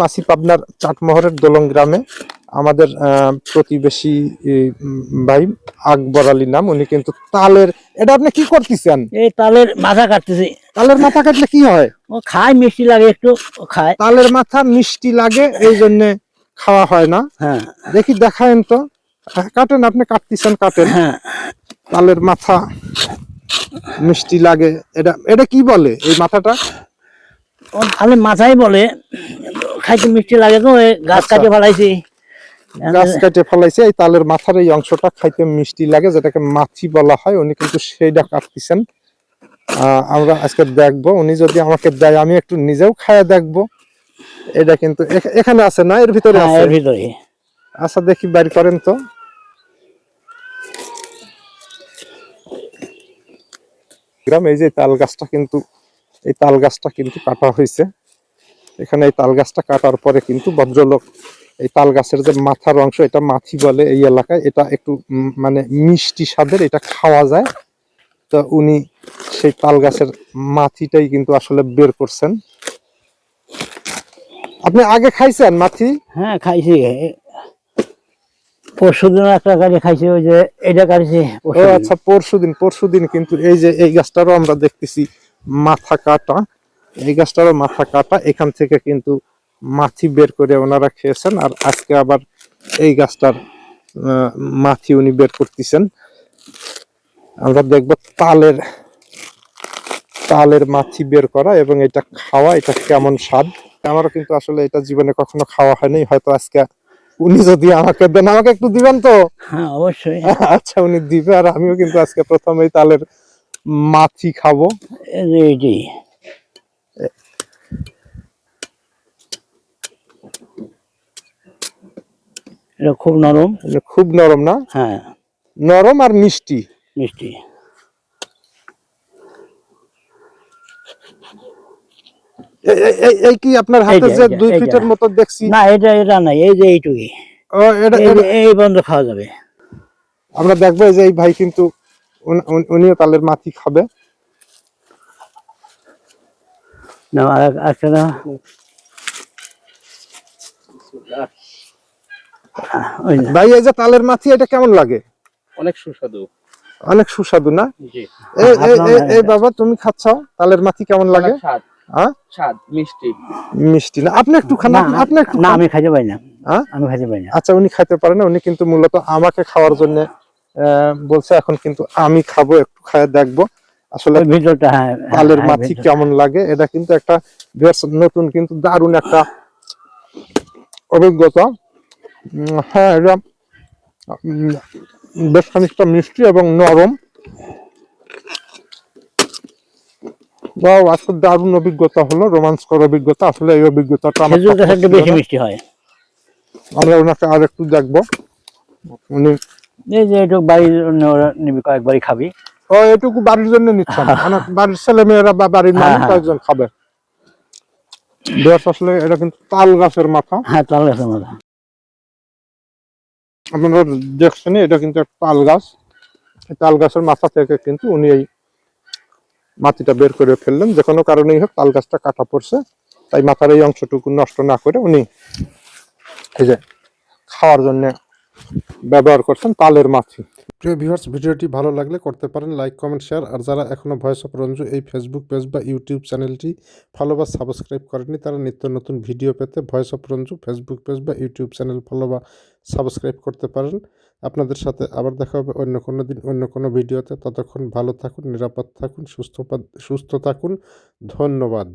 মাসি পাবনার চাটমোহরের দোলং গ্রামে আমাদের প্রতিবেশী ভাই আকবর আলী নাম উনি কিন্তু তালের এটা আপনি কি করতেছেন? এই তালের মাথা কাটতেছি। তালের মাথা কাটলে কি হয়? ও খায় মিষ্টি লাগে একটু ও খায়। তালের মাথা মিষ্টি লাগে এই জন্য খাওয়া হয় না। হ্যাঁ। দেখি দেখায়েন তো। হ্যাঁ, কাটেন আপনি কাটতেছেন কাটেন। হ্যাঁ। তালের মাথা মিষ্টি লাগে এটা এটা কি বলে এই মাথাটা? ও তালের মাথাই বলে খাইতে মিষ্টি লাগে তো গাছ আচ্ছা। কাটে ফেলাইছি। গাছ কেটে ফেলাইছে এই তালের মাথার এই অংশটা খাইতে মিষ্টি লাগে যেটাকে মাছি বলা হয় উনি কিন্তু সেইটা কাটতেছেন। আমরা আজকে দেখব উনি যদি আমাকে দেয় আমি একটু নিজেও খায়া দেখব। এটা কিন্তু এখানে আছে না? এর ভিতরে হ্যাঁ, আছে? এর ভিতরে। আচ্ছা দেখি বাইর করেন তো। গ্রাম এই যে তাল গাছটা কিন্তু এই তাল গাছটা কিন্তু কাটা হয়েছে। এখানে এই তাল গাছটা কাটার পরে কিন্তু ভদ্রলোক এই তাল গাছের যে মাথার অংশ এটা মাথি বলে এই এলাকায় এটা একটু মানে মিষ্টি স্বাদের এটা খাওয়া যায়। তো উনি সেই তাল গাছের মাথিটাই কিন্তু আসলে বের করছেন। আপনি আগে খাইছেন মাথি হ্যাঁ খাইছি। পরশু দিন একটা গাড়ি খাইছি ওই যে এটা কাটছি ও আচ্ছা পরশুদিন পরশুদিন কিন্তু এই যে এই গাছটারও আমরা দেখতেছি মাথা কাটা। এই গাছটারও মাথা কাটা। এখান থেকে কিন্তু মাথি বের করে ওনারা খেয়েছেন আর আজকে আবার এই গাছটার মাথি উনি বের করতেছেন। আমরা দেখব তালের তালের মাথি বের করা এবং এটা খাওয়া এটা কেমন স্বাদ। আমারও কিন্তু আসলে এটা জীবনে কখনো খাওয়া হয়নি হয়তো আজকে উনি যদি আমাকে দেন আমাকে একটু দিবেন তো? হ্যাঁ অবশ্যই। আচ্ছা উনি দিবে আর আমিও কিন্তু আজকে প্রথমেই তালের মাছি খাব। এটা খুব নরম। এটা খুব নরম না? হ্যাঁ। নরম আর মিষ্টি। মিষ্টি। এই কি আপনার হাতে যে, দুই ফিটের মতো দেখছি? না এটা এটা নাই এই যে এইটুকুই। ও, এটা- এই বন্ধ খাওয়া যাবে। আমরা দেখব যে এই ভাই কিন্তু উনি- উনি- উনিও তালের মাছি খাবে। না যে, ভাই এই যে তালের মাছি এটা কেমন লাগে? অনেক সুস্বাদু। অনেক সুস্বাদু না? জি। এই- বাবা তুমি খাচ্ছ? তালের মাছি কেমন লাগে? অনেক স্বাদ স্বাদ মিষ্টি। মিষ্টি না। আপনি একটু খান না, আপনি- আপনি একটু না খান। আমি খাইতে পারি না? আমি খাইতে পারি না। আচ্ছা উনি খাইতে পারেন না উনি কিন্তু মূলত আমাকে খাওয়ার জন্য বলছে এখন কিন্তু আমি খাব একটু খায় দেখব। আসলে ওই ভিতরটা হ্যাঁ তালের হ্যাঁ, মাছি কেমন লাগে এটা কিন্তু একটা বেশ নতুন কিন্তু দারুণ একটা অভিজ্ঞতা। হ্যাঁ এটা বেশ খানিকটা মিষ্টি এবং নরম। আজকে দারুণ অভিজ্ঞতা হলো রোমাঞ্চকর অভিজ্ঞতা আসলে এই অভিজ্ঞতাটা বেশি মিষ্টি হয়। আমরা ওনাকে আর একটু দেখব। উনি এই যে একটু বাড়ির নিবি কয়েকবারই খাবি। ও এটুকু বাড়ির জন্য নিচ্ছেন অনেক বাড়ির ছেলে মেয়েরা বা বাড়ির মানুষ হ্যাঁ। কয়েকজন খাবে। বেশ আসলে এটা কিন্তু তাল গাছের মাথা। হ্যাঁ তাল গাছের মতো আপনারা দেখছেন এটা কিন্তু একটা তাল গাছ। তাল গাছের মাথা থেকে কিন্তু উনি এই মাটিটা বের করে ফেললেন। যে কোনো কারণেই হোক তাল গাছটা কাটা পড়ছে। তাই মাথার এই অংশটুকু নষ্ট না করে উনি এই যে খাওয়ার জন্য ব্যবহার করছেন তালের মাছি। প্রিয় ভিউয়ার্স ভিডিওটি ভালো লাগলে করতে পারেন লাইক কমেন্ট শেয়ার আর যারা এখনও ভয়েস অফ রঞ্জু এই ফেসবুক পেজ বা ইউটিউব চ্যানেলটি ফলো বা সাবস্ক্রাইব করেননি, তারা নিত্য নতুন ভিডিও পেতে voice of Ranju Facebook page বা ইউটিউব চ্যানেল ফলো বা সাবস্ক্রাইব করতে পারেন। আপনাদের সাথে আবার দেখা হবে অন্য কোনো দিন, অন্য কোনো ভিডিওতে ততক্ষণ ভালো থাকুন, নিরাপদ থাকুন, সুস্থ সুস্থ থাকুন। ধন্যবাদ।